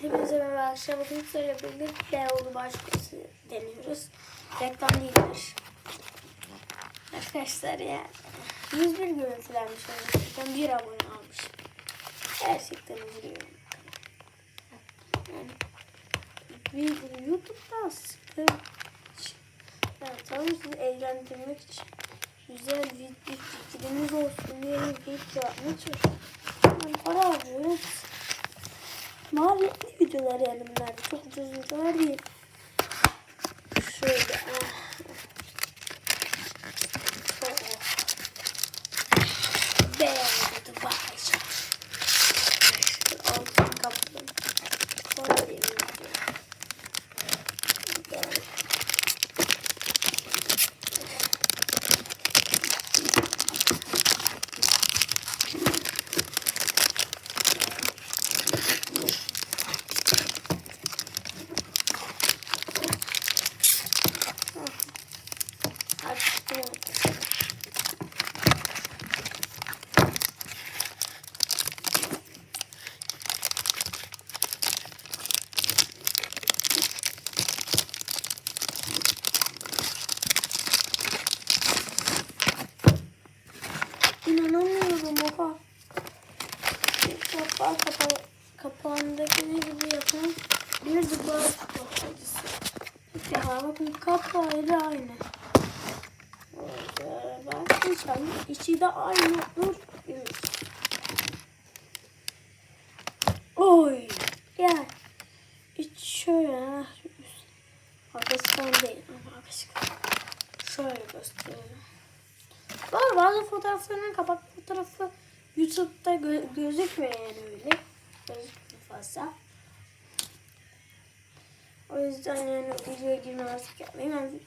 Hepinize merhaba arkadaşlar. Bugün sizlerle birlikte Beyoğlu başkası deniyoruz. Reklam değildir. Arkadaşlar ya 101 görüntülenmiş. Gerçekten bir abone almış. Gerçekten üzülüyorum. Yani bir YouTube'dan sıkı yani tamam sizi eğlendirmek için güzel bir fikriniz olsun diye video yapmaya çalışıyorum. Maliyetli videolar yani bunlar. Çok ucuz videolar değil. Şöyle. ah. Şöyle. Beyaz Dubai. Altın kaplı. Sonra bir video. Yani. Açtım. Oha. Kapağı kapağı kapağındaki ne gibi yapan bir duvar kapağıcısı. Ya bakın kapağıyla aynı. Ee, Ben inşallah içi de aynı olur. Oy. Ya. İç şöyle. Arkası falan değil ama arkası. Şöyle göstereyim. Var bazı fotoğraflarının kapak fotoğrafı YouTube'da gö- gözükmüyor yani öyle. Gözükmüyor fazla. O yüzden yani videoya girme artık yapmayayım. Ben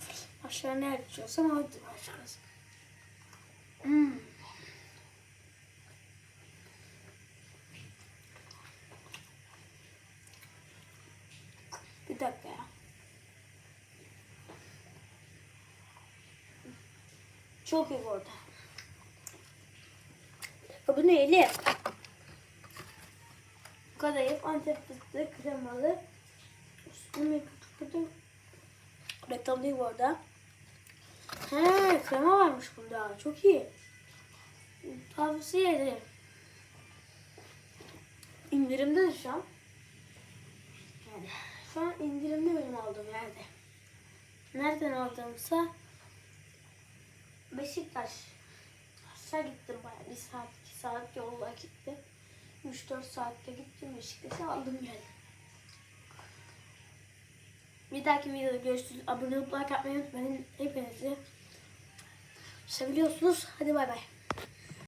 aşağı ne açıyorsam orada başlarız. Hmm. Bir dakika ya. Çok iyi bu arada. Bu neyli? Kadayıf, antep fıstığı, kremalı. Üstüne kötü Reklam değil bu arada. He, krema varmış bunda. Çok iyi. Tavsiye ederim. İndirimde de şu an. Yani şu an indirimde benim aldığım yerde. Nereden aldığımsa Beşiktaş. Aşağı gittim bayağı. Bir saat, iki saat yolla gittim. 3-4 saatte gittim Beşiktaş'a aldım geldim. Bir dahaki videoda görüşürüz. Abone olup like atmayı unutmayın. Hepinizi seviyorsunuz. Hadi bay bay.